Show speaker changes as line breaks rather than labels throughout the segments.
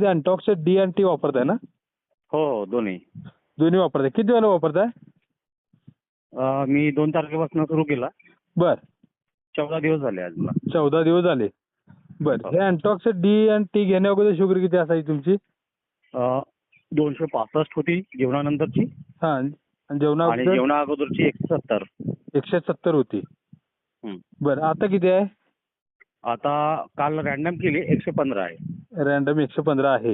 ते अँटॉक्स डी आणि टी वापरताय ना?
हो हो दोन्ही.
दोन्ही वापरताय. किती वेळा वापरताय?
अं, मी दोन तारखेपासून सुरू केला.
बर.
चौदा दिवस झाले आज मला.
चौदा दिवस झाले. बर.
हो.
हे अँटॉक्स डी आणि टी घेण्या अगोदर शुगर किती असायची तुमची?
अं, दोनशे पासष्ट होती जेवणानंतरची.
हा आणि जेवणा
आणि जेवणा अगोदरची एकशे सत्तर.
एकशे सत्तर होती.
हं.
बर आता किती आहे?
आता काल रॅन्डम केली एकशे पंधरा आहे.
रॅन्डम एकशे पंधरा आहे.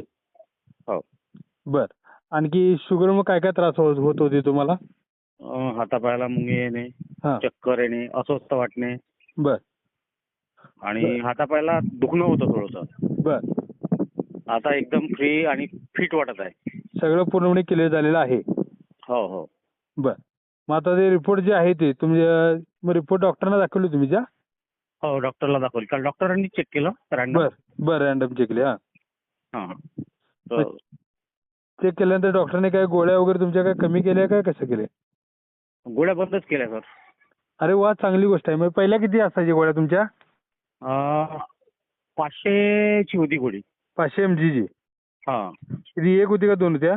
हो.
बर. आणखी शुगर मग काय काय त्रास होत होत होते तुम्हाला?
अं, हातापायाला मुंगे येणे
हा.
चक्कर येणे अस्वस्थ वाटणे.
बर.
आणि हातापायाला दुखणं होतं थोडंसं.
बर.
आता एकदम फ्री आणि फिट वाटत आहे.
सगळं पूर्णपणे क्लिअर झालेलं आहे.
हो हो.
बर. मग आता ते रिपोर्ट जे आहे ते मग रिपोर्ट डॉक्टरना दाखवले तुम्ही त्या?
हो डॉक्टरला दाखवली. काल डॉक्टरांनी चेक केलं रॅन्डम
बर बर रॅन्डम चेक केले हा.
हां तर
चेक केल्यानंतर डॉक्टरने काय गोळ्या वगैरे तुमच्या काय कमी केल्या काय कसं केले
गोळ्या बंदच केल्या सर.
अरे वा चांगली गोष्ट आहे. मग पहिल्या किती असायची गोळ्या तुमच्या?
अं, पाचशेची होती गोळी.
पाचशे एम जी
हां.
किती एक होती का दोन होत्या?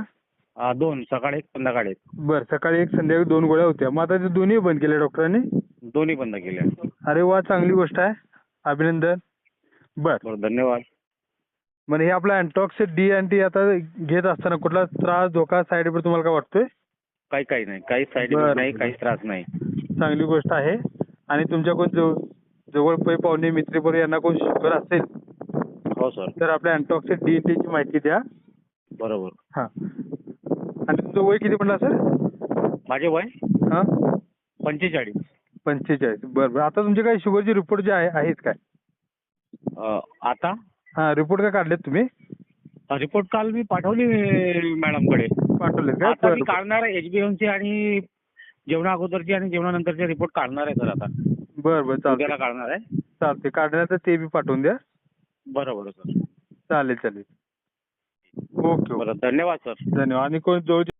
अं, दोन सकाळी एक संध्याकाळी एक.
बर सकाळी एक संध्याकाळी दोन गोळ्या होत्या. मग आता ते दोन्ही बंद केल्या डॉक्टरांनी
दोन्ही बंद केल्या.
अरे वा चांगली गोष्ट आहे. अभिनंदन. बर.
बरं धन्यवाद.
म्हणजे हे आपलं अँटॉक्स डी आणि टी आता घेत असताना कुठला त्रास धोका साईड इफेक्ट तुम्हाला काय वाटतोय?
काही काही नाही. काही साईड
बरं.
इफेक्ट नाही काही त्रास नाही.
चांगली गोष्ट आहे. आणि तुमच्या कोण जवळ पै पाहुणे मित्रपरिवार यांना कोण शुगर असेल
हो सर
तर आपल्या अँटॉक्स डी ची माहिती द्या.
बरोबर.
हा. आणि तुमचं वय किती म्हणला सर
माझे वय?
हा.
पंचेचाळीस.
पंचेचाळीस. बरं बरं. आता तुमचे काही शुगरचे रिपोर्ट जे आहे आहेत काय?
अं, आता?
हा रिपोर्ट काय काढलेत तुम्ही?
रिपोर्ट काल मी पाठवली मॅडमकडे.
पाठवलेत काय?
आता मी
बरं.
काढणार आहे एचबीएमची आणि जेवणा अगोदरची आणि जेवणानंतरचे रिपोर्ट काढणार आहे सर आता.
बरं बरं चालतंय.
उद्याला काढणार आहे.
चालते काढण्याचं ते बी पाठवून द्या.
बरं बरं सर.
चालेल चालेल. Okay okay.
बरं धन्यवाद सर.
धन्यवाद. आणि कोण जवळचे